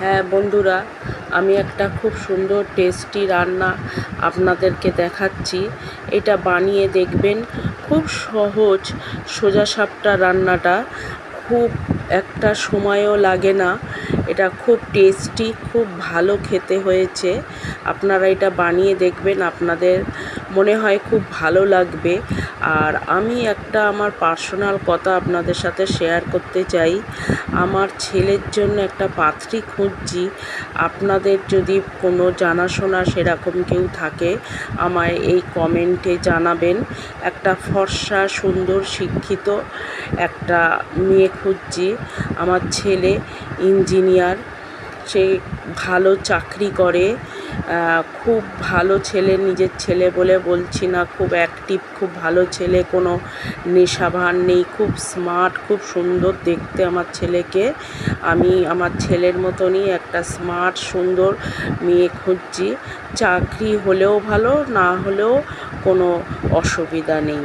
হ্যাঁ বন্ধুরা, আমি একটা খুব সুন্দর টেস্টি রান্না আপনাদেরকে দেখাচ্ছি। এটা বানিয়ে দেখবেন, খুব সহজ সোজা সাপটা রান্নাটা। খুব একটা সময়ও লাগে না। এটা খুব টেস্টি খুব ভালো খেতে হয়েছে। আপনারা এটা বানিয়ে দেখবেন আপনাদের মনে হয় খুব ভালো লাগবে। আর আমি একটা আমার পার্সোনাল কথা আপনাদের সাথে শেয়ার করতে চাই। আমার ছেলের জন্য একটা পাত্রী খুঁজছি। আপনাদের যদি কোনো জানাশোনা সেরকম কেউ থাকে, আমায় এই কমেন্টে জানাবেন। একটা ফর্সা, সুন্দর, শিক্ষিত একটা মেয়ে খুঁজছি। আমার ছেলে ইঞ্জিনিয়ার, সে ভালো চাকরি করে। খুব ভালো ছেলে, নিজের ছেলে বলে বলছি না, খুব অ্যাক্টিভ খুব ভালো ছেলে, কোনো নেশাভান নেই, খুব স্মার্ট খুব সুন্দর দেখতে আমার ছেলেকে। আমি আমার ছেলের মতনই একটা স্মার্ট সুন্দর মেয়ে খুঁজছি। চাকরি হলেও ভালো, না হলেও কোনো অসুবিধা নেই।